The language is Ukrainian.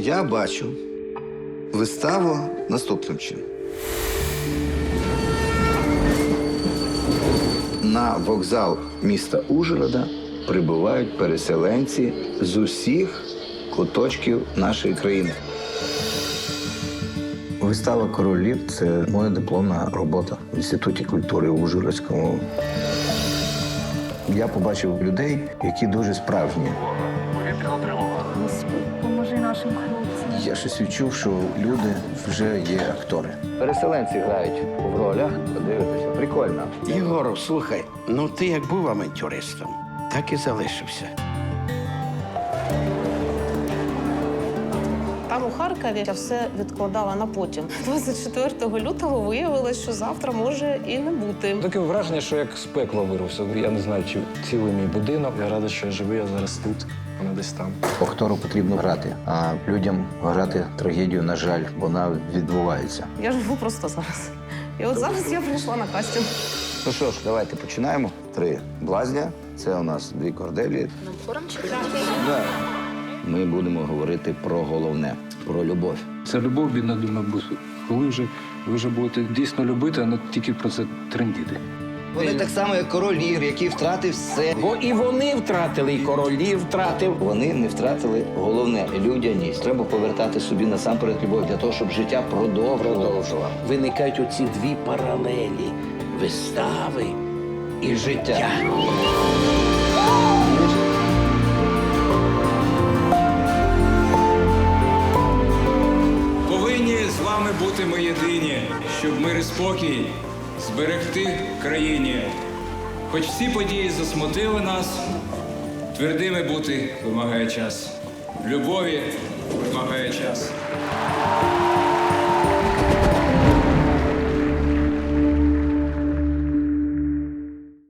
Я бачу виставу наступним чином. На вокзал міста Ужгорода прибувають переселенці з усіх куточків нашої країни. Вистава Королів це моя дипломна робота в Інституті культури Ужгородському. Я побачив людей, які дуже справжні. Господи, поможи нашим хлопцям. Я щось відчув, що люди вже є актори. Переселенці грають в ролях. Подивитися, прикольно. Єгоров, слухай, ну ти як був авантюристом, так і залишився. Там у Харкові я все відкладала на потім. 24 лютого виявилось, що завтра може і не бути. Таке враження, що як з пекла вирвався. Я не знаю, чи цілий мій будинок. Я радий, що я живий, я зараз тут, а не десь там. Актору потрібно грати, а людям грати трагедію, на жаль, вона відбувається. Я живу просто зараз. І от зараз я прийшла на кастинг. Ну що ж, давайте починаємо. Три блазня. Це у нас дві корделі. Да. Ми будемо говорити про головне про любов. Це любов, бідна думаю, буде. Коли вже ви вже будете дійсно любити, а не тільки про це трендіти. Вони так само, як король Лір, який втратив все. Бо і вони втратили, і королі втратив. Вони не втратили головне людяність. Треба повертати собі насамперед любов для того, щоб життя продовжувало. Виникають оці дві паралелі вистави і життя. Вами бути ми єдині, щоб мир і спокій зберегти країні. Хоч всі події засмутили нас, твердими бути вимагає час. Любові вимагає час.